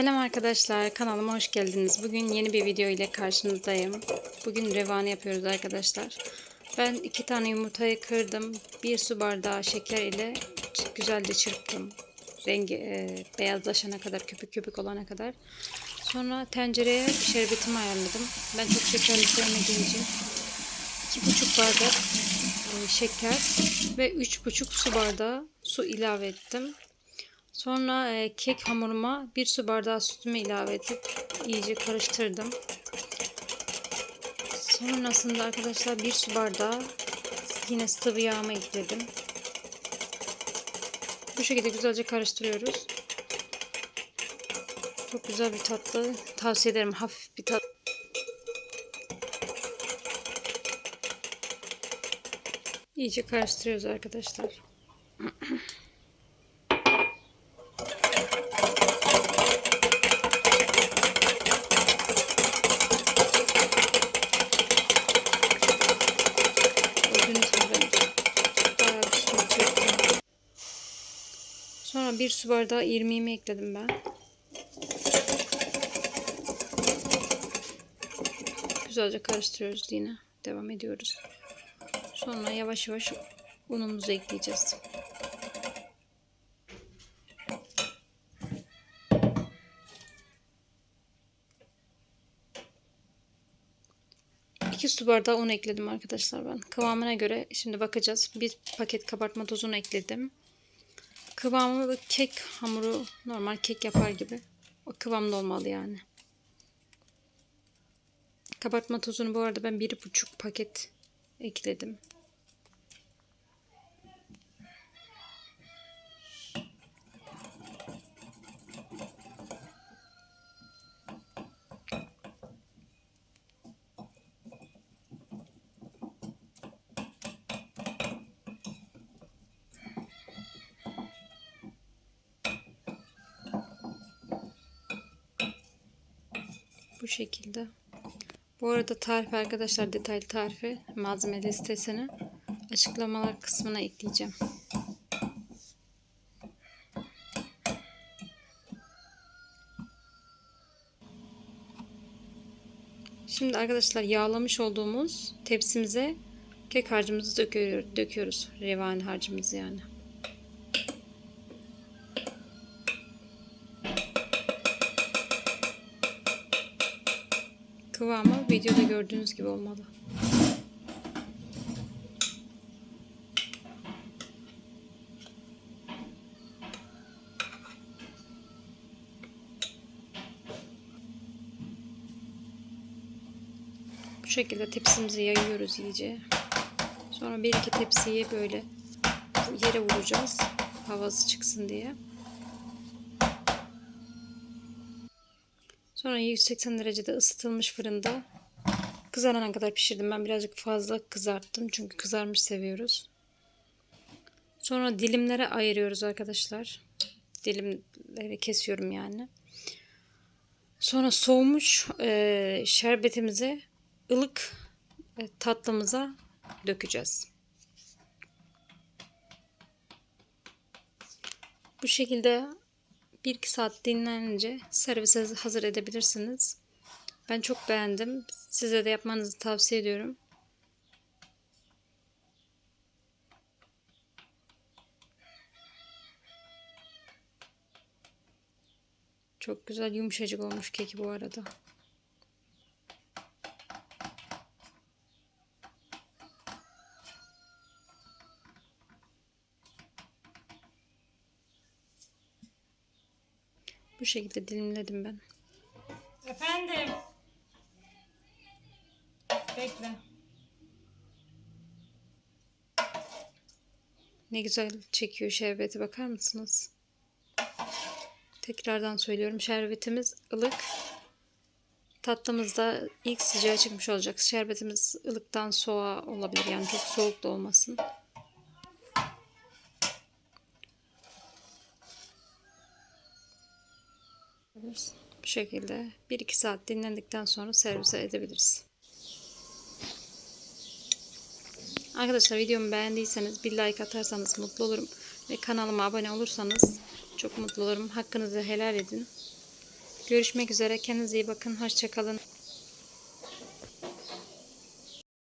Selam arkadaşlar kanalıma hoş geldiniz. Bugün yeni bir video ile karşınızdayım. Bugün revani yapıyoruz arkadaşlar. Ben iki tane yumurtayı kırdım. Bir su bardağı şeker ile güzelce çırptım. Rengi e, beyazlaşana kadar köpük köpük olana kadar. Sonra tencereye şerbetimi ayarladım. Ben çok şekerli sevmediğim için iki buçuk bardak e, şeker ve üç buçuk su bardağı su ilave ettim. Sonra e, kek hamuruma bir su bardağı sütümü ilave edip iyice karıştırdım. Sonrasında arkadaşlar bir su bardağı yine sıvı yağımı ekledim. Bu şekilde güzelce karıştırıyoruz. Çok güzel bir tatlı. Tavsiye ederim. Hafif bir tat. İyice karıştırıyoruz arkadaşlar. Gördüğünüz gibi bayağı bir su çektim. Sonra bir su bardağı irmiğimi ekledim ben. Güzelce karıştırıyoruz yine. Devam ediyoruz. Sonra yavaş yavaş unumuzu ekleyeceğiz. İki su bardağı un ekledim arkadaşlar ben. Kıvamına göre şimdi bakacağız. Bir paket kabartma tozunu ekledim. Kıvamı kek hamuru normal kek yapar gibi. O kıvamda olmalı yani. Kabartma tozunu bu arada ben bir buçuk paket ekledim. Bu şekilde. Bu arada tarif arkadaşlar detaylı tarifi malzeme listesini açıklamalar kısmına ekleyeceğim. Şimdi arkadaşlar yağlamış olduğumuz tepsimize kek harcımızı döküyoruz. Revani harcımızı yani. Kıvamı videoda gördüğünüz gibi olmalı. Bu şekilde tepsimizi yayıyoruz iyice. Sonra bir iki tepsiyi böyle yere vuracağız. Havası çıksın diye. Sonra 180 derecede ısıtılmış fırında kızarana kadar pişirdim. Ben birazcık fazla kızarttım. Çünkü kızarmış seviyoruz. Sonra dilimlere ayırıyoruz arkadaşlar. Dilimleri kesiyorum yani. Sonra soğumuş e, şerbetimizi ılık e, tatlımıza dökeceğiz. Bu şekilde 1-2 saat dinlenince servise hazır edebilirsiniz. Ben çok beğendim. Size de yapmanızı tavsiye ediyorum. Çok güzel yumuşacık olmuş keki bu arada. Bu şekilde dilimledim ben. Efendim. Bekle. Ne güzel çekiyor şerbeti bakar mısınız? Tekrardan söylüyorum şerbetimiz ılık. Tatlımız da ilk sıcağı çıkmış olacak. Şerbetimiz ılıktan soğuğa olabilir yani çok soğuk da olmasın. Bu şekilde 1-2 saat dinlendikten sonra servise edebiliriz. Arkadaşlar videomu beğendiyseniz bir like atarsanız mutlu olurum. Ve kanalıma abone olursanız çok mutlu olurum. Hakkınızı helal edin. Görüşmek üzere. Kendinize iyi bakın. Hoşçakalın.